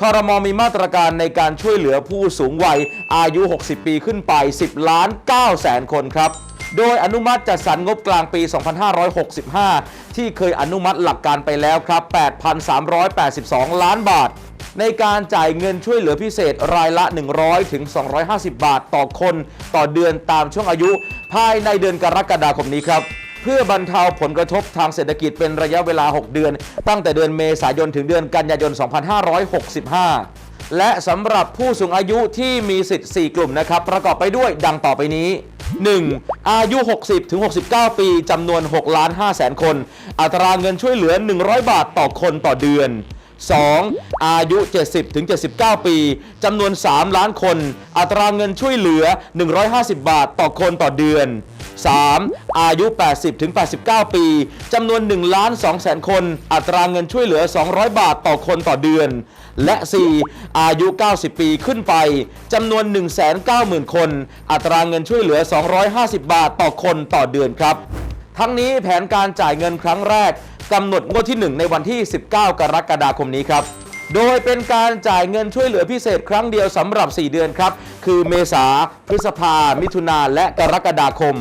คอรมอมีมาตรการในการช่วยเหลือผู้สูงวัยอายุ 60 ปีขึ้นไป 10 ล้าน9แสนคนครับ โดยอนุมัติจัดสรรงบกลางปี 2565 ที่เคยอนุมัติหลักการไปแล้วครับ 8,382 ล้านบาท ในการจ่ายเงินช่วยเหลือพิเศษรายละ 100 ถึง 250 บาทต่อคน ต่อเดือนตามช่วงอายุ ภายในเดือนกรกฎาคมนี้ครับ พื่อบรรเทาผลกระทบทางเศรษฐกิจเป็นระยะเวลา 6 เดือน ตั้งแต่เดือนเมษายนถึงเดือนกันยายน 2565 และสำหรับผู้สูงอายุที่มีสิทธิ์ 4 กลุ่มนะครับ ประกอบไปด้วยดังต่อไปนี้ 1. อายุ 60 ถึง 69 ปีจำนวน6ล้าน5แสนคน อัตราเงินช่วยเหลือ 100 บาทต่อคนต่อเดือน 2. อายุ 70ถึง79 ปีจำนวน 3 ล้านคน อัตราเงินช่วยเหลือ 150 บาทต่อคนต่อเดือน 3. อายุ 80ถึง89 ปีจำนวน1ล้าน2แสนคน อัตราเงินช่วยเหลือ 200 บาทต่อคนต่อเดือน และ 4. อายุ 90 ปีขึ้นไปจำนวน 190,000 คน อัตราเงินช่วยเหลือ 250 บาทต่อคนต่อเดือนครับ ทั้งนี้แผนการจ่ายเงินครั้งแรก กำหนดงวดที่ 1 ในวันที่ 19 กรกฎาคมนี้ครับ โดยเป็นการจ่ายเงินช่วยเหลือพิเศษครั้งเดียวสำหรับ 4 เดือนครับ คือเมษา พฤษภา มิถุนา และกรกฎาคม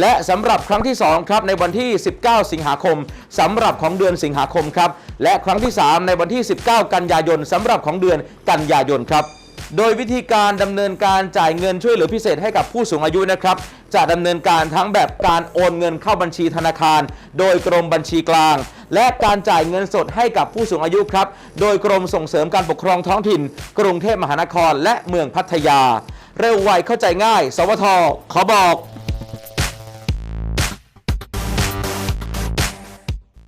และสำหรับครั้งที่ 2 ครับในวันที่ 19 สิงหาคมสำหรับของเดือนสิงหาคมครับ และครั้งที่ 3 ในวันที่ 19 กันยายนสำหรับของเดือนกันยายนครับ โดยวิธีการดำเนินการจ่ายเงินช่วยเหลือพิเศษให้กับผู้สูงอายุนะครับจะดำเนินการทั้งแบบการโอนเงินเข้าบัญชีธนาคาร โดยกรมบัญชีกลาง และการจ่ายเงินสดให้กับผู้สูงอายุครับ โดยกรมส่งเสริมการปกครองท้องถิ่น กรุงเทพมหานครและเมืองพัทยา เร็วไวเข้าใจง่าย สวทขอบอก